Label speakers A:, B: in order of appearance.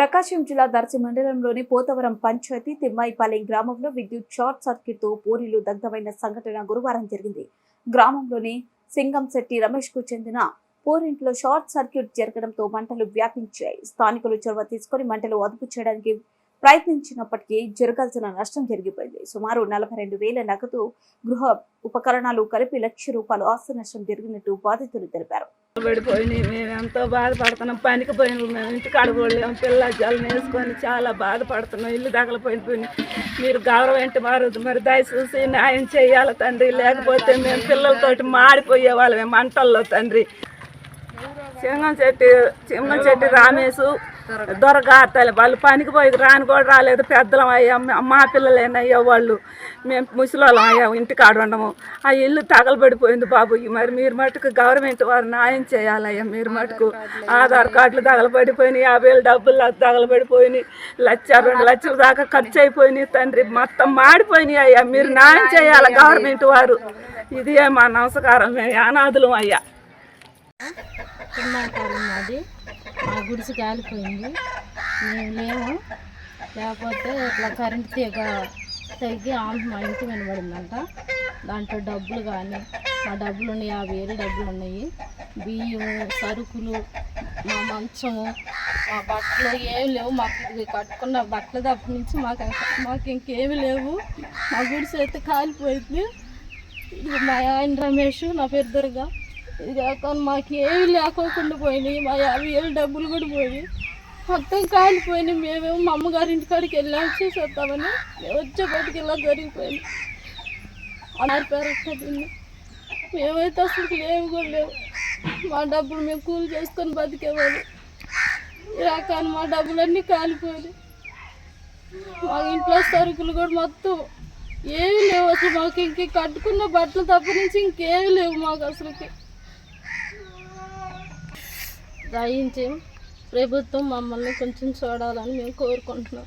A: ప్రకాశం జిల్లా దర్శి మండలంలోని పోతవరం పంచాయతీ తిమ్మాయిపాలెం గ్రామంలో విద్యుత్ షార్ట్ సర్క్యూట్తో పూరీలు దగ్ధమైన సంఘటన గురువారం జరిగింది. గ్రామంలోని సింగంశెట్టి రమేష్కు చెందిన పూరింట్లో షార్ట్ సర్క్యూట్ జరగడంతో మంటలు వ్యాపించాయి. స్థానికులు చొరవ తీసుకొని మంటలు అదుపు చేయడానికి ప్రయత్నించినప్పటికీ జరగాల్సిన నష్టం జరిగిపోయింది. సుమారు నలభై రెండు వేల నగదు గృహ ఉపకరణాలు కలిపి లక్ష రూపాయలు ఆస్తి నష్టం జరిగినట్టు బాధితులు తెలిపారు.
B: పడిపోయినాయి. మేము ఎంతో బాధపడుతున్నాం. పనికి పోయినాం మేము ఇంటికి అడగలేము పిల్ల జలం వేసుకొని చాలా బాధపడుతున్నాం. ఇల్లు తగలపోయిపోయి మీరు గౌరవం వారు మరి దయచూసి న్యాయం చేయాలి తండ్రి. లేకపోతే మేము పిల్లలతోటి మాడిపోయే వాళ్ళమే మంటల్లో తండ్రి. సింగం చెట్టి సింగం చెట్టి రామేశు దొరగా. తల్లి. వాళ్ళు పనికి పోయి రాని కూడా రాలేదు. పెద్దలం అయ్యా. మా పిల్లలేనయ్యా వాళ్ళు. మేము ముసలోళ్ళం అయ్యాము ఇంటికాడ ఉండము. ఆ ఇల్లు తగలబడిపోయింది బాబు. ఈ మరి మీరు మటుకు గవర్నమెంట్ వారు న్యాయం చేయాలయ్యా మీరు మటుకు. ఆధార్ కార్డులు తగలబడిపోయినాయి యాభై వేలు డబ్బులు తగలబడిపోయినాయి. లక్ష రెండు లక్షల దాకా ఖర్చు అయిపోయినాయి తండ్రి. మొత్తం మాడిపోయినాయి అయ్యా. మీరు న్యాయం చేయాలి గవర్నమెంట్ వారు. ఇది మా నమస్కారం. మేము అనాథులం అయ్యా.
C: మాది మా గుడిసి కాలిపోయింది. మేము లేము లేకపోతే ఇట్లా కరెంట్ తీగ తగ్గి ఆమె మా ఇంటి వినబడిందంట. దాంట్లో డబ్బులు కానీ మా డబ్బులు ఉన్నాయి యాభై వేలు డబ్బులు ఉన్నాయి బియ్యం సరుకులు మా మంచము మా బట్టలు ఏమి లేవు. మాకు కట్టుకున్న బట్టల తప్ప నుంచి మాకు మాకు ఇంకేమి లేవు. మా గుడిసి అయితే కాలిపోయింది. మా ఆయన రమేష్ నా పేరు దుర్గా. ఇది కానీ మాకు ఏమి లేకోకుండా పోయినాయి. మా యాభై ఏళ్ళు డబ్బులు కూడా పోయి మొత్తం కాలిపోయినాయి. మేమేమో మా అమ్మగారి ఇంటికాడికి వెళ్ళాం చూసి వస్తామని మేము వచ్చేపాటికి ఇలా జరిగిపోయింది అన్నారు పేరు మేమైతే అసలు లేవు కూడా లేవు. మా డబ్బులు మేము కూలి చేసుకొని బతికేవాళ్ళు. ఇలా కానీ మా డబ్బులన్నీ కాలిపోయినాయి. మా ఇంట్లో సరుకులు కూడా మొత్తం ఏమీ లేవు అసలు మాకు. ఇంక కట్టుకున్న బట్టలు తప్ప నుంచి ఇంకేమీ లేవు మాకు అసలుకి. దయించి ప్రభుత్వం మమ్మల్ని కొంచెం చూడాలని మేము కోరుకుంటున్నాం.